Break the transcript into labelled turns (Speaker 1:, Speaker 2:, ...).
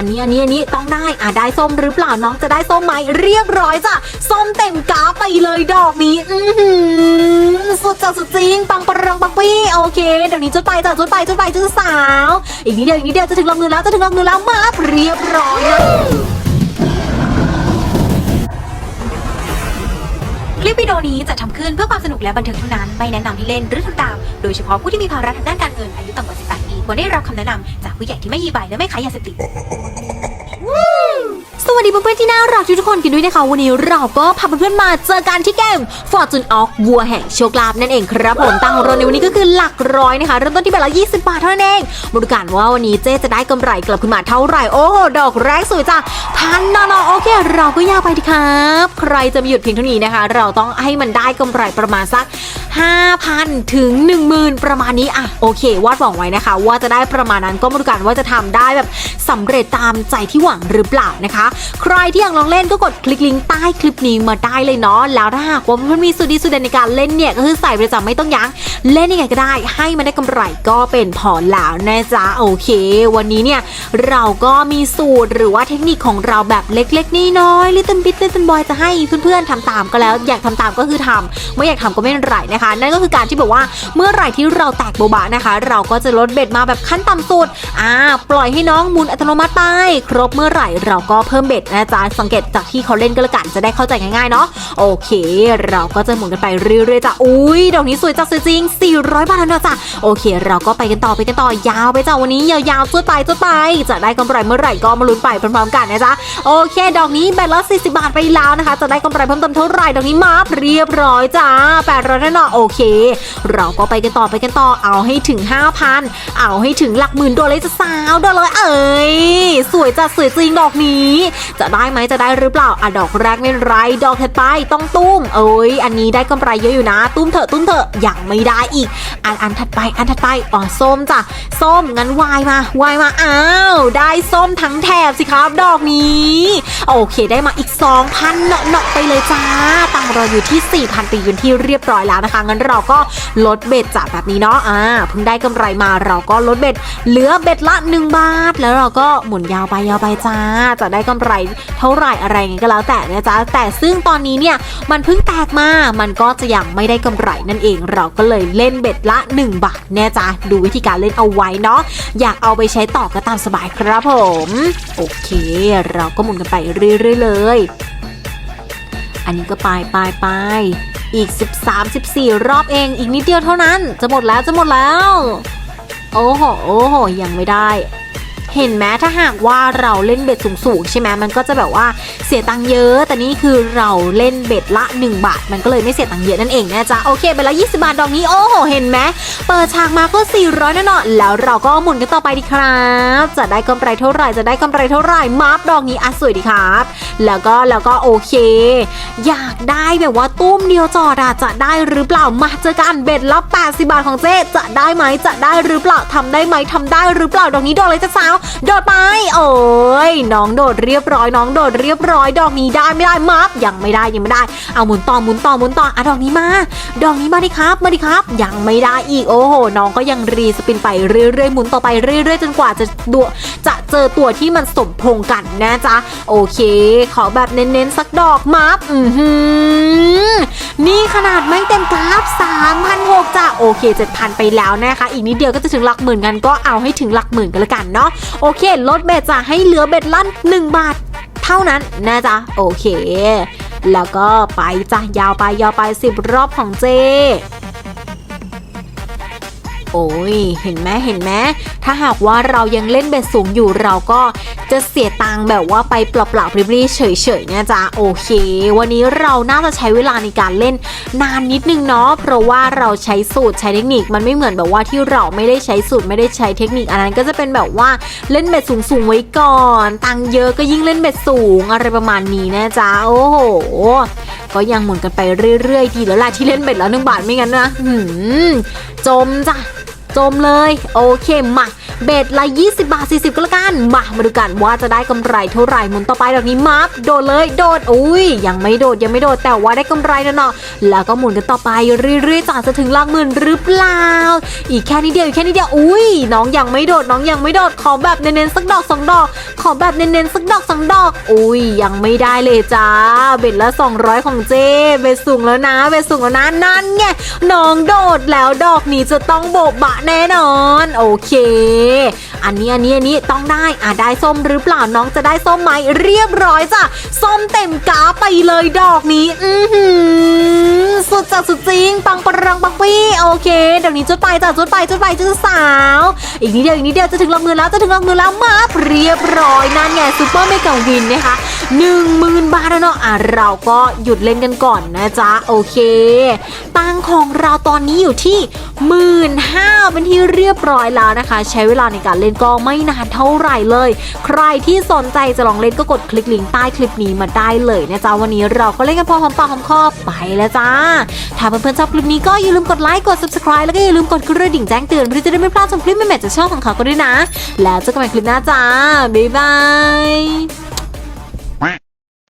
Speaker 1: อันนี้อันนี้อันนี้ต้องได้อะได้ส้มหรือเปล่าน้องจะได้ส้มไหมเรียบร้อยจ้ะส้มเต็มกาไปเลยดอกนี้ อือหือสุดจัดสุดจริงปังปรังปังปี้โอเคเดี๋ยวนี้จุดไปจ้ะจุดไปจุดไปจุดสาว อีกนิดเดียวอีกนิดเดียวจะถึงลำเงินแล้วจะถึงลำเงินแล้วมาเรียบร้อยเลยคลิปวิดีโอนี้จะทำขึ้นเพื่อความสนุกและบันเทิงเท่านั้นไม่แนะนำให้เล่นหรือทำตาม โดยเฉพาะผู้ที่มีภาระทางด้านการเงินอายุต่ำกว่า 18ปี ควรได้รับคำแนะนำจากผู้ใหญ่ที่ไม่ยีใบและไม่ขายยาเสพติด วัสดีเพื่อนๆที่น่ารักทุกคนกันด้วยนะคะ วันนี้เราก็พาเพื่อนๆมาเจอกันที่เกม Fortune of วัวแห่งโชคลาภนั่นเองครับผมตังของเราในวันนี้ก็คือหลักร้อยนะคะเริ่มต้นที่แบบละ20 บาทเท่านั้นเองบริการว่าวันนี้เจ๊จะได้กำไรกลับคืนมาเท่าไหร่โอ้โหดอกแรกสวยจ้ะทันนะเนโอเค เราก็ยาวไปดีครับ ใครจะมาหยุดเพียงเท่านี้นะคะ เราต้องให้มันได้กำไรประมาณสัก5,000 ถึง 10,000 ประมาณนี้อะโอเควาดหวังไว้นะคะ ว่าจะได้ประมาณนั้นก็มาดูกันว่าจะทำได้แบบสำเร็จตามใจที่หวังหรือเปล่านะคะใครที่อยากลองเล่นก็กดคลิกลิงก์ใต้คลิปนี้มาได้เลยเนาะแล้วถ้าหากว่ามันมีสูตรดีสูตรเด็ดในการเล่นเนี่ยก็คือใส่ประจำไม่ต้องยั้งเล่นยังไงก็ได้ ให้มันได้กำไรก็เป็นพอแล้วนะจ๊ะโอเค วันนี้เนี่ยเราก็มีสูตรหรือว่าเทคนิคของเราแบบเล็กๆน้อยลิตเติ้ลบิทลิตเติ้ลบอยจะให้เพื่อนๆทำตามก็แล้ว อยากทำตามก็คือทำไม่อยากทำก็ไม่เป็นไรนะคะ นั่นก็คือการที่แบบว่าเมื่อไหร่ที่เราแตกโบบะนะคะ เราก็จะลดเบ็ดมาแบบขั้นต่ำสุดอ่าปล่อยให้น้องหมุนอัตโนมัติไปครบเมื่อไหร่เราก็เพิ่มเบ็ดนะจ๊ะสังเกตจากที่เขาเล่นก็แล้วกันจะได้เข้าใจง่ายๆเนาะโอเค เราก็จะหมุนกันไปเรื่อยๆจ้ะอุ้ยดอกนี้สวยจังสวยจริง 400 บาทแล้วนะจ๊ะโอเค เราก็ไปกันต่อไปกันต่อยาวไปจ้ะวันนี้ยาวๆจุดไปจุดไปจะได้กำไรเมื่อไหร่ก็มาลุ้นไปพร้อมๆกันนะจ๊ะโอเค ดอกนี้แบตละ40 บาทไปแล้วนะคะ จะได้กำไรเพิ่มเติมเท่าไหร่ดอกนี้มาเรียบร้อยจ้า800แน่นอนโอเค เราก็ไปกันต่อไปกันต่อเอาให้ถึง 5,000 เอาให้ถึงหลักหมื่นตัวเลยจะสาวดอเลยเอ้ยสวยจัดสวยจริงดอกนี้จะได้ไหมจะได้หรือเปล่าอะดอกแรกไม่ไร ดอกถัดไปต้องตุ้ม เอ้ย อันนี้ได้กำไรเยอะอยู่นะ ตุ้มเถอะตุ้มเถอะยังไม่ได้อีก อันอันถัดไปอันถัดไปอ๋อส้มจ้ะส้มงั้นวายมาวายมาอ้าวได้ส้มทั้งแถบสิครับ ดอกนี้ โอเคได้มาอีก 2,000เนาะเนาะไปเลยจ้าตังเราอยู่ที่ 4,000ปีเป็นที่เรียบร้อยแล้วนะคะงั้นเราก็ลดเบ็ดจากแบบนี้เนาะอ่าเพิ่งได้กำไรมาเราก็ลดเบ็ดเหลือเบ็ดละ 1 บาท แล้วเราก็หมุนยาวไปยาวไปจ้าจะได้กำไรเท่าไหร่อะไรเงี้ยก็แล้วแต่นะจ๊ะแต่ซึ่งตอนนี้เนี่ยมันเพิ่งแตกมา มันก็จะยังไม่ได้กำไรนั่นเอง เราก็เลยเล่นเบ็ดละ 1 บาทแน่จ้ะดูวิธีการเล่นเอาไว้เนาะอยากเอาไปใช้ต่อก็ตามสบายครับผม โอเค เราก็หมุนกันไปเรื่อยๆเลย อันนี้ก็ไปไปไปอีก 13 14 รอบเองอีกนิดเดียวเท่านั้น จะหมดแล้วจะหมดแล้ว โอ้โหโอ้โหยังไม่ได้ เห็นไหมถ้าหากว่าเราเล่นเบ็ดสูงๆใช่ไหมมันก็จะแบบว่าเสียตังค์เยอะ แต่นี่คือเราเล่นเบ็ดละ 1 บาท มันก็เลยไม่เสียตังค์เยอะนั่นเองนะจ๊ะโอเคเบ็ดละ20 บาทดอกนี้โอ้โหเห็นไหมเปิดฉากมาก็ 400แน่นอนแล้วเราก็หมุนกันต่อไปดีครับ จะได้กำไรเท่าไหร่จะได้กำไรเท่าไหร่มาร์ฟดอกนี้อะสวยดีครับ แล้วก็แล้วก็โอเค อยากได้แบบว่าตุ้มเดียวจอดอะจะได้หรือเปล่ามาเจอกันเบ็ดละ80บาทของเจ๊จะได้ไหมจะได้หรือเปล่าทำได้ไหมทำได้หรือเปล่าดอกนี้โดดเลยจะสาวโดดไปโอ้ยน้องโดดเรียบร้อยน้องโดดเรียบร้อย ดอกนี้ได้ไม่ได้มัฟยังไม่ได้ยังไม่ได้ เอาหมุนต่อหมุนต่อหมุนต่ออะดอกนี้มา ดอกนี้มาดิครับมาดิครับ ยังไม่ได้อีกโอ้โห น้องก็ยังรีสปินไปเรื่อยๆหมุนต่อไปเรื่อยๆ จนกว่าจะดวจะเจอตัวที่มันสมพงกันนะจ๊ะโอเค ขอแบบเน้นๆสักดอกมัฟอือหือนี่ขนาดไม่เต็มกราฟ3,600จ้ะโอเค7,000ไปแล้วนะคะ อีกนิดเดียวก็จะถึงหลักหมื่นกันก็เอาให้ถึงหลักหมื่นกันละกันเนาะโอเค ลดเบ็ดจะให้เหลือเบ็ดลั่น 1 บาท เท่านั้นนะจ๊ะ โอเค แล้วก็ไปจ้ะยาวไปยาวไป 10 รอบของเจ โอ้ย เห็นไหมเห็นไหมถ้าหากว่าเรายังเล่นเบ็ดสูงอยู่เราก็จะเสียตังค์แบบว่าไปเปล่าๆปรีๆเฉยๆนะจ๊ะโอเค วันนี้เราน่าจะใช้เวลาในการเล่นนานนิดนึงเนาะเพราะว่าเราใช้สูตรใช้เทคนิคมันไม่เหมือนแบบว่าที่เราไม่ได้ใช้สูตรไม่ได้ใช้เทคนิคอันนั้นก็จะเป็นแบบว่าเล่นเบ็ดสูงๆไว้ก่อน ตังค์เยอะก็ยิ่งเล่นเบ็ดสูงอะไรประมาณนี้นะจ๊ะโอ้โหก็ยังหมุนกันไปเรื่อยๆดีแล้วล่ะที่เล่นเบ็ดแล้วหนึ่งบาทไม่งั้นนะหืมจมจ้ะ จมเลย โอเคมา เบ็ดละ 20 บาท 40 ก็แล้วกัน มามาดูกันว่าจะได้กำไรเท่าไหร่หมุนต่อไปดอกนี้มัฟโดดเลยโดดอุ้ยยังไม่โดดยังไม่โดดแต่ว่าได้กำไรแล้วเนาะแล้วก็หมุนกันต่อไปเรื่อยๆจนจะถึงหลักหมื่นหรือเปล่า อีกแค่นิดเดียวอีกแค่นิดเดียวอุ้ยน้องยังไม่โดดน้องยังไม่โดดขอแบบเน้นๆสักดอกสองดอก ขอแบบเน้นๆสักดอกสองดอกอุ้ยยังไม่ได้เลยจ้าเบ็ดละ 200 ของเจเบ็ดสูงแล้วนะเบ็ดสูงแล้วนะนั่นไงน้องโดดแล้วดอกนี้จะต้องโบบะแน่นอน โอเคอันนี้อันนี้อันนี้ต้องได้อะได้ส้มหรือเปล่าน้องจะได้ส้มไหมเรียบร้อยจ้ะส้มเต็มกาไปเลยดอกนี้ อือหือสุดจัดสุดจริง ปังปรังปังปี้โอเคเดี๋ยวนี้จุดไปจ้ะจุดไปจุดไปจุดสาว อีกนิดเดียวอีกนิดเดียวจะถึงลักหมื่นแล้วจะถึงลักหมื่นแล้วมาเรียบร้อยนั่นไงซูเปอร์เมกะวินนะคะหนึ่งหมื่นบาทแล้วเนาะอะเราก็หยุดเล่นกันก่อนนะจ๊ะโอเค ตังของเราตอนนี้อยู่ที่หมื่นห้า เรียบร้อยแล้วนะคะ ใช้เวลาในการเล่นก็ไม่นานเท่าไหร่เลย ใครที่สนใจจะลองเล่นก็กดคลิกลิงก์ใต้คลิปนี้มาได้เลยนะจ๊ะวันนี้เราก็เล่นกันพอหอมปากหอมคอไปแล้วจ้า ถ้าเพื่อนๆชอบคลิปนี้ก็อย่าลืมกดไลค์กด subscribe แล้วก็อย่าลืมกดกระดิ่งแจ้งเตือนเพื่อจะได้ไม่พลาดชมคลิปใหม่ๆจากช่องของเขาก็ด้วยนะ แล้วเจอกันใหม่คลิปหน้าจ้าบ๊ายบาย